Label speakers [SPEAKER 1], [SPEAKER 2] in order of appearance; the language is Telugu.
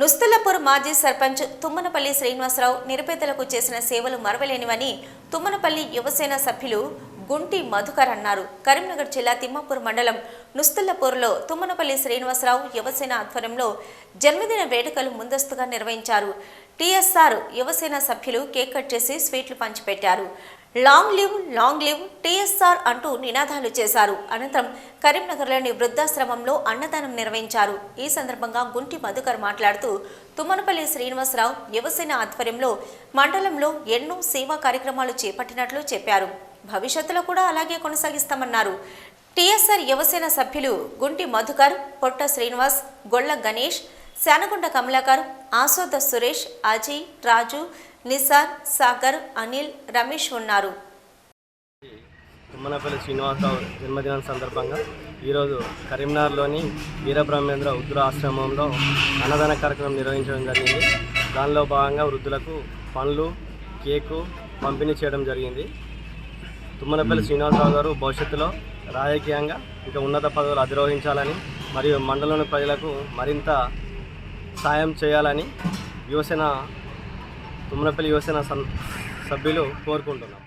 [SPEAKER 1] నుస్తలపూర్ మాజీ సర్పంచ్ తుమ్మనపల్లి శ్రీనివాసరావు నిరుపేదలకు చేసిన సేవలు మరవలేనివని తుమ్మనపల్లి యువసేన సభ్యులు గుంటి మధుకర్ అన్నారు. కరీంనగర్ జిల్లా తిమ్మాపూర్ మండలం నుస్తల్లపూర్లో తుమ్మనపల్లి శ్రీనివాసరావు యువసేన ఆధ్వర్యంలో జన్మదిన వేడుకలు ముందస్తుగా నిర్వహించారు. టీఎస్ఆర్ యువసేన సభ్యులు కేక్ కట్ చేసి స్వీట్లు పంచిపెట్టారు. Long live long live TSR అంటూ నినాదాలు చేశారు. అనంతరం కరీంనగర్లోని వృద్ధాశ్రమంలో అన్నదానం నిర్వహించారు. ఈ సందర్భంగా గుంటి మధుకర్ మాట్లాడుతూ తుమ్మనపల్లి శ్రీనివాసరావు యువసేన ఆధ్వర్యంలో మండలంలో ఎన్నో సేవా కార్యక్రమాలు చేపట్టినట్లు చెప్పారు. భవిష్యత్తులో కూడా అలాగే కొనసాగిస్తామన్నారు. టీఎస్ఆర్ యువసేన సభ్యులు గుంటి మధుకర్ పొట్ట శ్రీనివాస్ గొల్ల గణేష్ శానగుండ కమలాకర్ ఆసోద సురేష్ అజయ్ రాజు నిసార్ సాగర్ అనిల్ రమేష్ ఉన్నారు.
[SPEAKER 2] తుమ్మనపల్లి శ్రీనివాసరావు జన్మదినం సందర్భంగా ఈరోజు కరీంనగర్లోని వీరబ్రహ్మేంద్ర వృద్ధుల ఆశ్రమంలో అన్నదాన కార్యక్రమం నిర్వహించడం జరిగింది. దానిలో భాగంగా వృద్ధులకు పండ్లు కేకు పంపిణీ చేయడం జరిగింది. తుమ్మనపల్లి శ్రీనివాసరావు గారు భవిష్యత్తులో రాజకీయంగా ఇంకా ఉన్నత పదవులు అధిరోహించాలని మరియు మండలంలోని ప్రజలకు మరింత సాయం చేయాలని యువసేన తుమ్మనపల్లి యువసేన సభ్యులు కోరుకుంటున్నాం.